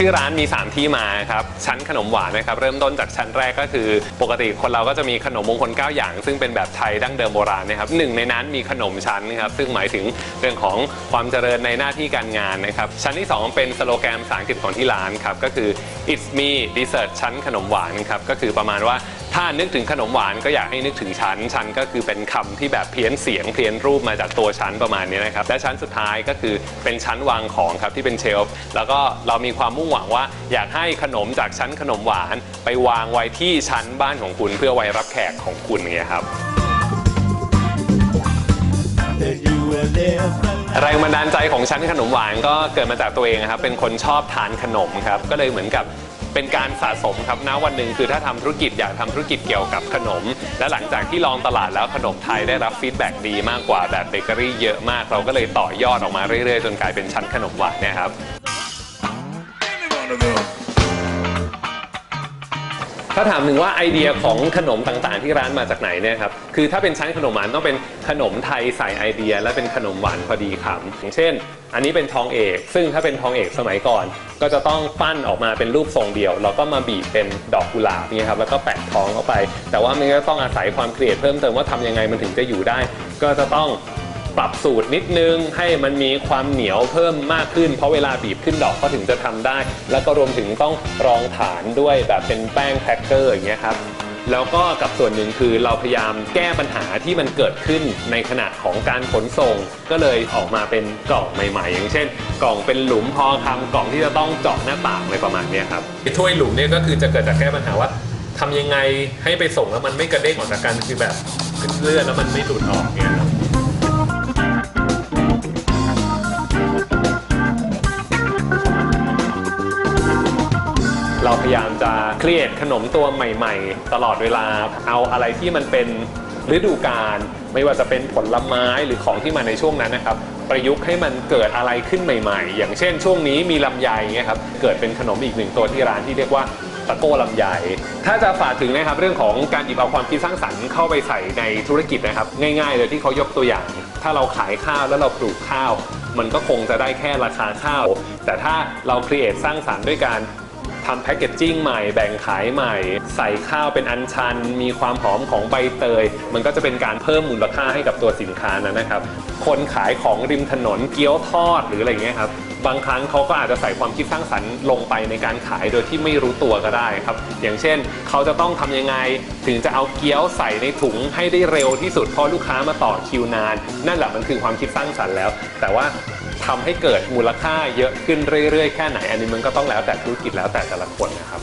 ชื่อร้านมี 3 ที่มาครับ ชั้นขนมหวานนะครับ เริ่มต้นจากชั้นแรกก็คือ ปกติคนเราก็จะมีขนมมงคล 9 อย่าง ซึ่งเป็นแบบไทยดั้งเดิมโบราณนะครับหนึ่งในนั้นมีขนมชั้นครับ ซึ่งหมายถึงเรื่องของความเจริญในหน้าที่การงานนะครับ ชั้นที่ 2 เป็นสโลแกนภาษาอังกฤษของที่ร้านครับ ก็คือ it's me dessert ชั้นขนมหวานครับ ก็คือประมาณว่าถ้านึกถึงขนมหวานก็อยากให้นึกถึงชั้น ชั้นก็คือเป็นคำที่แบบเพี้ยนเสียงเพี้ยนรูปมาจากตัวชั้นประมาณนี้นะครับ และชั้นสุดท้ายก็คือเป็นชั้นวางของครับที่เป็นเชลฟ์ แล้วก็เรามีความมุ่งหวังว่าอยากให้ขนมจากชั้นขนมหวาน ไปวางไว้ที่ชั้นบ้านของคุณเพื่อไว้รับแขกของคุณเงี้ยครับแรงบันดาลใจของชั้นขนมหวานก็เกิดมาจากตัวเองครับ เป็นคนชอบทานขนมครับ ก็เลยเหมือนกับเป็นการสะสมครับณวันหนึ่งคือถ้าทำธุรกิจอยากทำธุรกิจเกี่ยวกับขนม และหลังจากที่ลองตลาดแล้วขนมไทยได้รับฟีดแบ็กดีมากกว่าแบบเบเกอรี่เยอะมาก เราก็เลยต่อยอดออกมาเรื่อยๆ จนกลายเป็นชั้นขนมหวานเนี่ยครับ ถ้าถามถึงว่าไอเดียของขนมต่างๆ ที่ร้านมาจากไหนเนี่ยครับ คือถ้าเป็นชั้นขนมหวานต้องเป็นขนมไทยใส่ไอเดีย และเป็นขนมหวานพอดีคำอย่างเช่น อันนี้เป็นทองเอก ซึ่งถ้าเป็นทองเอกสมัยก่อน ก็จะต้องปั้นออกมาเป็นรูปทรงเดียว เราก็มาบีบเป็นดอกกุหลาบนี่ครับ แล้วก็แปะทองเข้าไป แต่ว่ามันก็ต้องอาศัยความเครียดเพิ่มเติมว่าทำยังไงมันถึงจะอยู่ได้ ก็จะต้อง ปรับสูตรนิดนึง ให้มันมีความเหนียวเพิ่มมากขึ้น เพราะเวลาบีบขึ้นดอกก็ถึงจะทำได้ แล้วก็รวมถึงต้องรองฐานด้วยแบบเป็นแป้งแพคเกอร์อย่างเงี้ยครับแล้วก็กับส่วนหนึ่งคือเราพยายามแก้ปัญหาที่มันเกิดขึ้นในขณะของการขนส่ง ก็เลยออกมาเป็นกล่องใหม่ ๆ อย่างเช่น กล่องเป็นหลุมพอคำกล่องที่จะต้องเจาะหน้าต่างอะไรประมาณนี้ครับถ้วยหลุมเนี่ยก็คือจะเกิดจากแก้ปัญหาว่าทำยังไงให้ไปส่งแล้วมันไม่กระเด้งออกจากกันคือแบบขึ้นเลื่อนแล้วมันไม่หลุดออกเนี่ย เราพยายามจะเครียดขนมตัวใหม่ ๆ ตลอดเวลา เอาอะไรที่มันเป็นฤดูกาลไม่ว่าจะเป็นผลไม้หรือของที่มาในช่วงนั้นนะครับ ประยุกต์ให้มันเกิดอะไรขึ้นใหม่ ๆ อย่างเช่นช่วงนี้มีลำไยเงี้ยครับเกิดเป็นขนมอีกหนึ่งตัวที่ร้านที่เรียกว่าตะโก้ลำไยถ้าจะฝากถึงนะครับเรื่องของการหยิบเอาความคิดสร้างสรรค์เข้าไปใส่ในธุรกิจนะครับ ง่าย ๆ เลยที่เขายกตัวอย่าง ถ้าเราขายข้าวแล้วเราปลูกข้าว มันก็คงจะได้แค่ราคาข้าว แต่ถ้าเราครีเอทสร้างสรรค์ด้วยการ ทำแพคเกจจิ้งใหม่แบ่งขายใหม่ ใส่ข้าวเป็นอันชัน มีความหอมของใบเตย มันก็จะเป็นการเพิ่มมูลค่าให้กับตัวสินค้านั้นนะครับ คนขายของริมถนนเกี๊ยวทอดหรืออะไรเงี้ยครับบางครั้งเขาก็อาจจะใส่ความคิดสร้างสรรค์ลงไปในการขายโดยที่ไม่รู้ตัวก็ได้ครับ อย่างเช่น เขาจะต้องทำยังไง ถึงจะเอาเกี๊ยวใส่ในถุงให้ได้เร็วที่สุดเพราะลูกค้ามาต่อคิวนาน นั่นแหละมันคือความคิดสร้างสรรค์แล้ว แต่ว่า ทำให้เกิดมูลค่าเยอะขึ้นเรื่อยๆ แค่ไหน อันนี้มันก็ต้องแล้วแต่ธุรกิจแล้วแต่แต่ละคนนะครับ